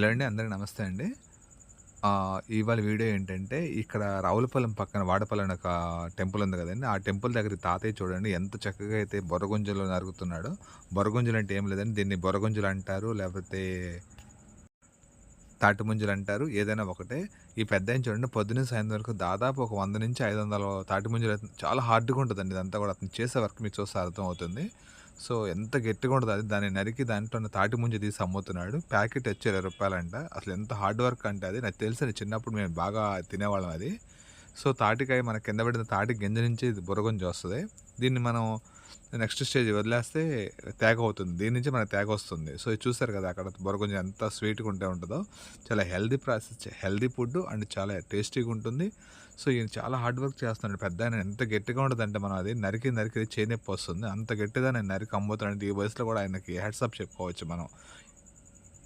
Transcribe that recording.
Hello అండి అందరికీ నమస్తే అండి ఇవాళ వీడియో ఏంటంటే ఇక్కడ రావులపాలెం పక్కన వాడపల్లి ఒక టెంపుల్ ఉంది కదండి ఆ టెంపుల్ దగ్గర తాతయ్య చూడండి ఎంత చక్కగా అయితే బొరగుంజలు నరుకుతున్నాడో. బొరగుంజలు అంటే ఏం లేదండి దీన్ని బొరగుంజలు అంటారు. లేకపోతే తాటిముంజలు అంటారు. ఏదైనా ఒకటే. ఈ పెద్ద చూడండి పొద్దున్నుంచి సాయంత్రం వరకు దాదాపు ఒక 100-500 తాటిముంజలు చాలా హార్డ్‌గా ఉంటుందండి ఇదంతా కూడా. అతను చేసే వర్క్ మీకు చూస్తే అర్థమవుతుంది. సో ఎంత గట్టిగా ఉంటుంది అది దాన్ని నరికి దాంట్లో తాటి ముంజ తీసి అమ్ముతున్నాడు. ప్యాకెట్ వచ్చి ఇరవై రూపాయలంట అసలు ఎంత హార్డ్ వర్క్ అంటే అది నాకు తెలిసిన చిన్నప్పుడు మేము బాగా తినేవాళ్ళం అది. సో తాటికాయ మన కింద పడిన తాటి గింజ నుంచి ఇది వస్తుంది దీన్ని మనం నెక్స్ట్ స్టేజ్ వదిలేస్తే తేగ అవుతుంది. దీని నుంచి మనకు తేగ వస్తుంది. సో ఇది చూసారు కదా! అక్కడ బొరగుంజ ఎంత స్వీట్‌గా ఉంటే ఉంటుందో చాలా healthy process healthy food and చాలా టేస్టీగా ఉంటుంది. సో ఈయన చాలా హార్డ్ వర్క్ చేస్తున్నాడు. పెద్దాయన ఎంత గట్టిగా ఉంటుందంటే మనం అది నరికి నరికి చేయి వస్తుంది. అంత గట్టిగా నేను నరికి అమ్ముతున్నాడంటే ఈ వయసులో కూడా ఆయనకి హ్యాట్స్ చెప్పుకోవచ్చు మనం.